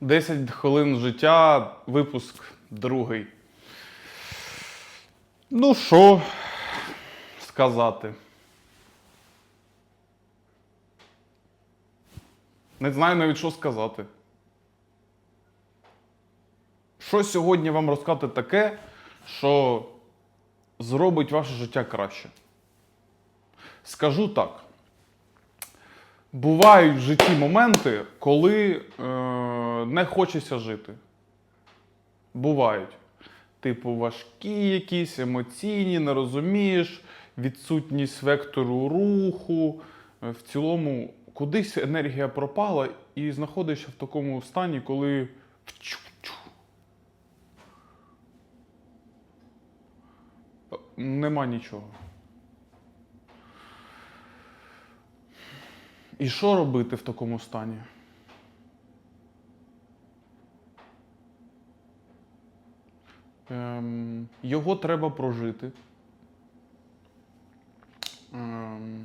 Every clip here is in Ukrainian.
10 хвилин життя, випуск другий. Ну що сказати? Не знаю навіть, що сказати. Що сьогодні вам розказати таке, що зробить ваше життя краще? Скажу так. Бувають в житті моменти, коли е, не хочеться жити. Бувають. Типу, важкі якісь, емоційні, не розумієш, відсутність вектору руху. Е, В цілому, кудись енергія пропала і знаходишся в такому стані, коли. Нема нічого. І що робити в такому стані? Ем, його треба прожити. Ем,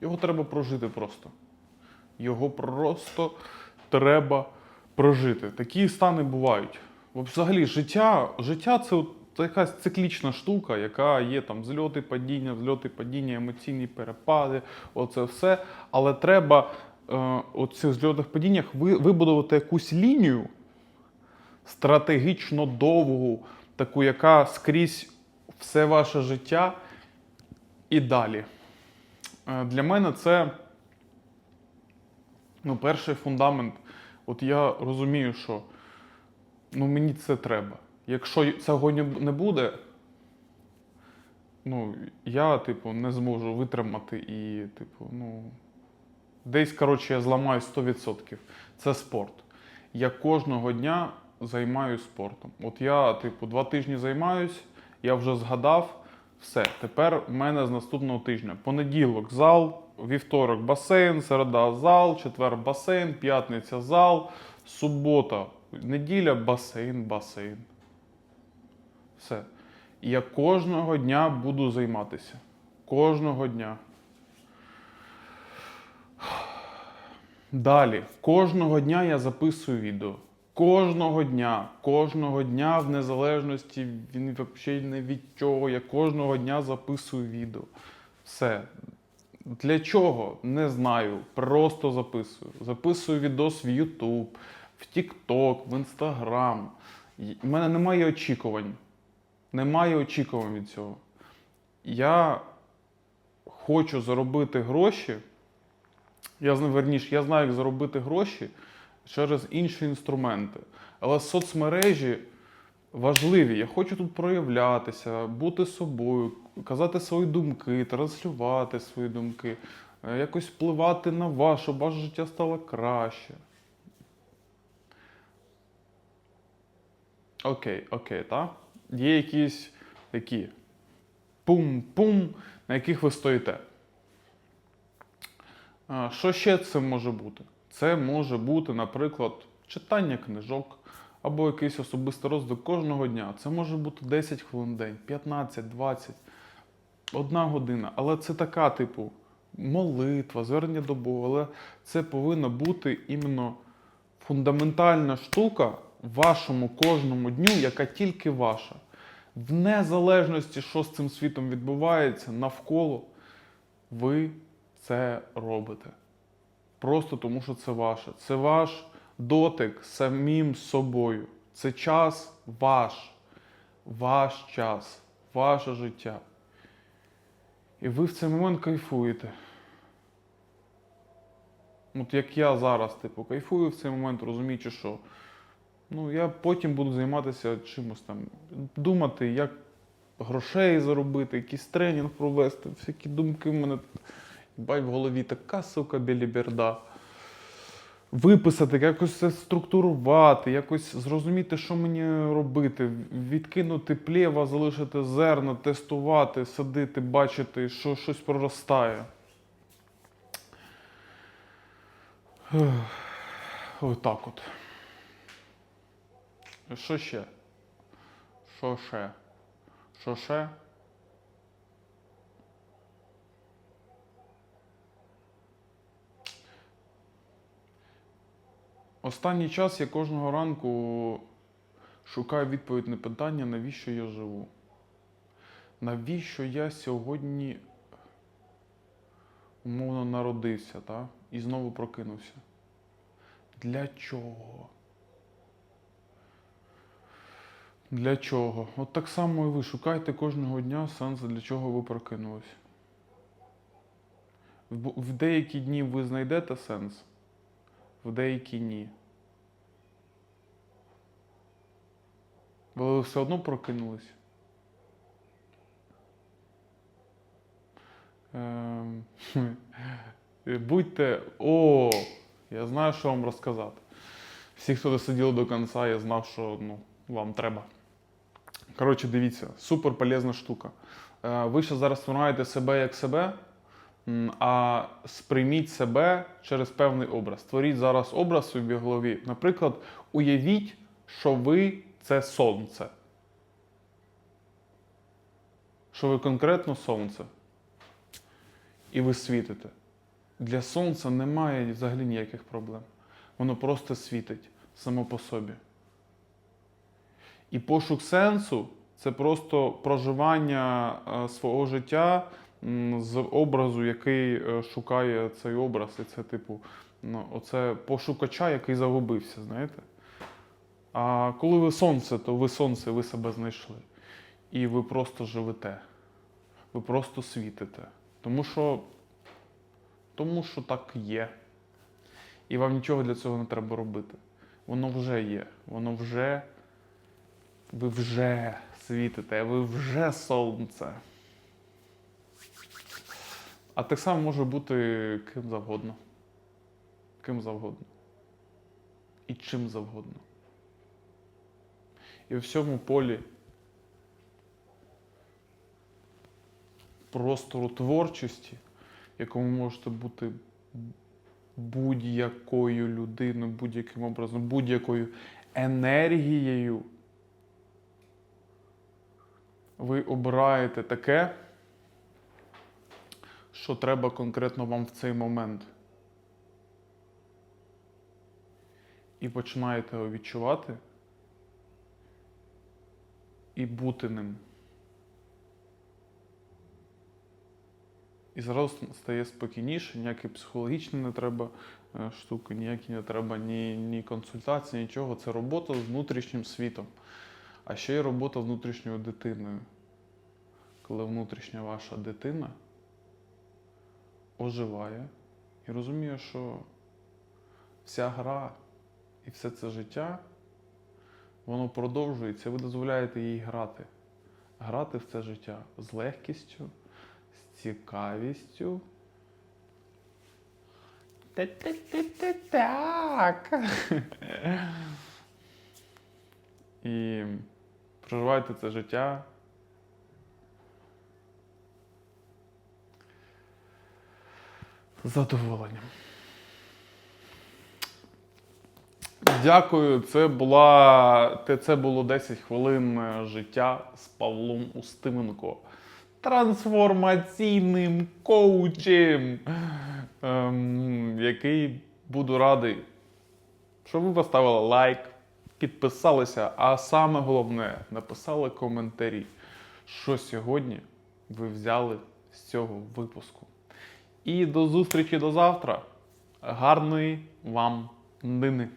його треба прожити просто. Його просто треба прожити. Такі стани бувають. Взагалі, життя, життя це, це якась циклічна штука, яка є там зльоти, падіння, зльоти, падіння, емоційні перепади, оце все. Але треба е, у цих зльотах падіннях ви, вибудувати якусь лінію стратегічно довгу, таку, яка скрізь все ваше життя і далі. Е, Для мене це ну, перший фундамент. От я розумію, що ну, мені це треба. Якщо цього не не буде, ну, я, типу, не зможу витримати і, типу, ну, десь, коротше, я зламаю 100%. Це спорт. Я кожного дня займаюся спортом. От я, типу, два тижні займаюсь, я вже згадав. Все, тепер в мене з наступного тижня. Понеділок зал, вівторок басейн, середа зал, четвер басейн, п'ятниця зал, субота, неділя басейн, басейн. Все. І я кожного дня буду займатися. Кожного дня. Далі, кожного дня я записую відео. Кожного дня, кожного дня, в незалежності він взагалі не від чого. Я кожного дня записую відео. Все. Для чого? Не знаю. Просто записую. Записую відос в YouTube, в TikTok, в Instagram. У мене немає очікувань. Немає очікувань від цього. Я хочу заробити гроші. Я верніше, я знаю, як заробити гроші через інші інструменти. Але соцмережі важливі. Я хочу тут проявлятися, бути собою, казати свої думки, транслювати свої думки, е, якось впливати на вас, щоб ваше життя стало краще. Окей, окей, так? Є якісь такі пум-пум, на яких ви стоїте. Що ще це може бути? Це може бути, наприклад, читання книжок або якийсь особистий розвиток кожного дня. Це може бути 10 хвилин в день, 15, 20, одна година. Але це така, типу, молитва, звернення до Бога. Але це повинна бути іменно фундаментальна штука в вашому кожному дню, яка тільки ваша. В незалежності, що з цим світом відбувається навколо, ви це робите. Просто тому, що це ваше. Це ваш дотик самим собою. Це час ваш. Ваш час, ваше життя. І ви в цей момент кайфуєте. От як я зараз, типу, кайфую в цей момент, розуміючи, що ну, я потім буду займатися чимось там, думати, як грошей заробити, якийсь тренінг провести, всякі думки в мене. Бай в голові така сука біліберда. Виписати, якось це структурувати, якось зрозуміти, що мені робити, відкинути плєва, залишити зерна, тестувати, садити, бачити, що щось проростає. Отак от. Що ще? Що ще? Що ще? Останній час я кожного ранку шукаю відповідь на питання, навіщо я живу. Навіщо я сьогодні умовно народився, та? і знову прокинувся? Для чого? Для чого? От так само і ви шукайте кожного дня сенс, для чого ви прокинулись. В деякі дні ви знайдете сенс, в деякі ні. Але ви все одно прокинулись. Ем, Будьте. О, я знаю, що вам розказати. Всі, хто досиділи до кінця, я знав, що ну, вам треба. Коротше, дивіться, супер полезна штука. Е, Ви ще зараз сприймаєте себе як себе, а сприйміть себе через певний образ. Створіть зараз образ собі в голові. Наприклад, уявіть, що ви це сонце. Що ви конкретно сонце. І ви світите. Для сонця немає взагалі ніяких проблем. Воно просто світить само по собі. І пошук сенсу це просто проживання е, свого життя з образу, який е, шукає цей образ. І це, типу, ну, оце пошукача, який загубився, знаєте? А коли ви сонце, то ви сонце, ви себе знайшли. І ви просто живете. Ви просто світите. Тому що, тому що так є. І вам нічого для цього не треба робити. Воно вже є. Воно вже. Ви вже світите, ви вже сонце. А так само може бути ким завгодно. Ким завгодно. І чим завгодно. І в всьому полі простору творчості, якому можете бути будь-якою людиною, будь-яким образом, будь-якою енергією. Ви обираєте таке, що треба конкретно вам в цей момент. І починаєте його відчувати і бути ним. І зразу стає спокійніше, ніякі психологічні не треба е, штуки, ніякі не треба ні, ні консультації, нічого. Це робота з внутрішнім світом. А ще й робота з внутрішньою дитиною. Коли внутрішня ваша дитина оживає і розуміє, що вся гра і все це життя, воно продовжується, ви дозволяєте їй грати. Грати в це життя з легкістю, з цікавістю. Так. І проживайте це життя. Задоволенням. Дякую. Це була це було 10 хвилин е, життя з Павлом Устименко. Трансформаційним коучем, ем, який буду радий, щоб ви поставили лайк, підписалися, а саме головне, написали коментарі, що сьогодні ви взяли з цього випуску. І до зустрічі до завтра. Гарної вам днини!